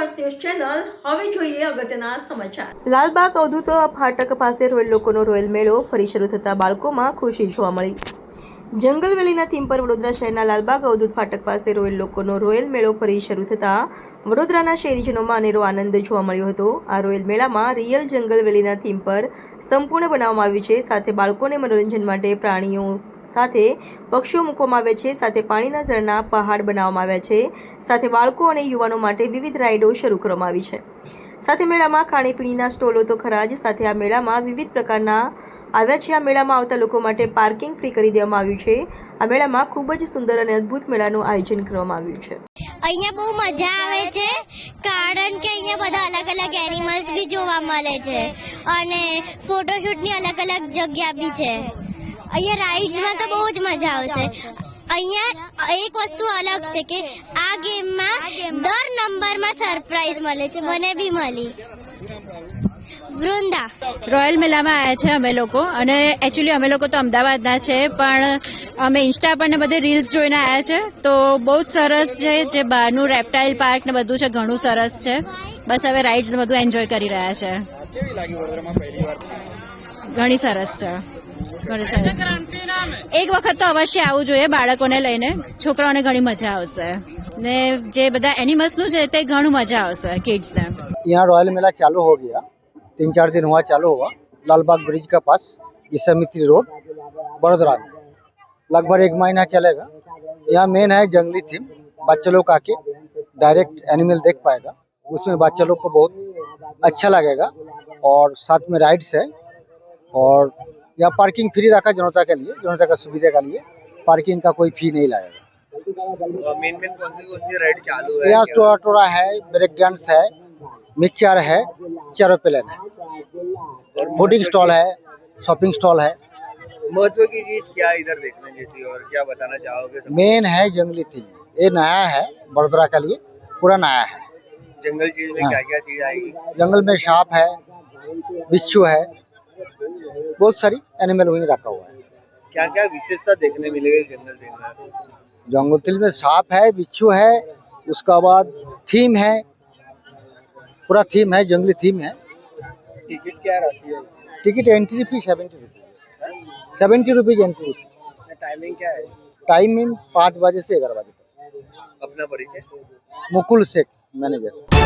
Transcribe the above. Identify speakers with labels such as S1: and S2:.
S1: Stars news channel હવે જોઈએ અગત્યના સમાચાર.
S2: લાલબાગ અવધૂત ફાટક પાસે રોયલ લોકોનો રોયલ મેળો, ફરી શરૂ થતા બાળકોમાં ખુશી જોવા મળી. જંગલવેલીના થીમ પર વડોદરા શહેરના લાલબાગ અવધૂત ફાટક પાસે રોયલ લોકોનો રોયલ મેળો ફરી શરૂ થતા વડોદરાના શહેરીજનોમાં અનેરો આનંદ જોવા મળ્યો હતો. આ રોયલ મેળામાં રિયલ જંગલવેલીના થીમ પર સંપૂર્ણ બનાવવામાં આવ્યું છે, સાથે બાળકોને મનોરંજન માટે પ્રાણીઓ સાથે પક્ષીઓ મૂકવામાં આવે છે, સાથે પાણીના ઝરણા પહાડ બનાવવામાં આવ્યા છે, સાથે બાળકો અને યુવાનો માટે વિવિધ રાઇડો શરૂ કરવામાં આવી છે. સાથે મેળામાં ખાણીપીણીના સ્ટોલો તો ખરા જ, સાથે આ મેળામાં વિવિધ પ્રકારના આવ્યા છે આ મેળામાં આવતા લોકો માટે પાર્કિંગ ફ્રી કરી દેવામાં આવ્યું છે. આ મેળામાં ખૂબ જ સુંદર અને અદ્ભુત મેળાનું આયોજન કરવામાં આવ્યું છે.
S3: અહીંયા બહુ મજા આવે છે, કારણ કે અહીંયા બધા અલગ અલગ એનિમલ્સ બી જોવા મળે છે અને ફોટોશૂટની અલગ અલગ જગ્યા બી છે. અહીંયા રાઇડ્સમાં તો બહુ જ મજા આવશે. અહીંયા એક વસ્તુ અલગ છે કે આ ગેમમાં દર નંબરમાં સરપ્રાઈઝ મળે છે, મને બી મળી. વૃંદા.
S4: રોયલ મેલામાં આવ્યા છે અમે લોકો. અને એકચ્યુઅલી અમે લોકો તો અમદાવાદના છે પણ અમે ઇન્સ્ટા પર ને બધે રીલ્સ જોઈને આવ્યા છે. તો બહુ જ સરસ છે જે બહારનું રેપ્ટાઇલ પાર્ક ને બધું છે ઘણું સરસ છે. બસ હવે રાઇડ્સ ને બધું એન્જોય કરી રહ્યા છે. ઘણી સરસ છે. ઘણી સરસ. એક વખત તો અવશ્ય આવવું જોઈએ બાળકોને લઈને. છોકરાઓને ઘણી મજા આવશે. ને જે બધા એનિમલ્સનું છે તે ઘણું મજા આવશે કિડ્સને
S5: યહાં રોયલ મેલા ચાલુ હો ગયા. तीन चार दिन हुआ चालू हुआ। लाल बाग ब्रिज के पास विश्वामित्री रोड बड़ोदरा। में लगभग एक महीना चलेगा। यहाँ मेन है जंगली थीम बच्चे लोग आके डायरेक्ट एनिमल देख पाएगा। उसमें बच्चे लोग को बहुत अच्छा लगेगा और साथ में राइड्स है और यहाँ पार्किंग फ्री रखा जनता के लिए जनता का सुविधा के लिए। पार्किंग का कोई फ़ी नहीं लगेगा।
S6: मेन मेन कौन सी कौन सी राइड चालू है?
S5: यहाँ टोरा टोरा है ब्रेक डांस है मिक्सचर है चेरो प्लेन है। फूडिंग स्टॉल है शॉपिंग स्टॉल है।
S6: महत्व की चीज़ क्या इधर देखने जैसी और क्या बताना चाहोगे
S5: मेन है जंगली थीम ये नया है बड़ोदरा के लिए पूरा नया है।
S6: जंगल चीज़ में
S5: हाँ।
S6: क्या क्या चीज़ आएगी?
S5: जंगल में सांप है बिच्छू है बहुत सारी एनिमल वहीं रखा हुआ है।
S6: क्या क्या विशेषता देखने मिलेगी जंगल में?
S5: जंगल में सांप है बिच्छू है उसका बाद थीम है पूरा थीम है जंगली थीम है।
S6: टिकट क्या रहती है
S5: ticket entry fee seventy rupees seventy rupees entry fee
S6: timing क्या है?
S5: टाइमिंग पाँच बजे से ग्यारह बजे तक।
S6: अपना परिचय?
S5: मुकुल शेख मैनेजर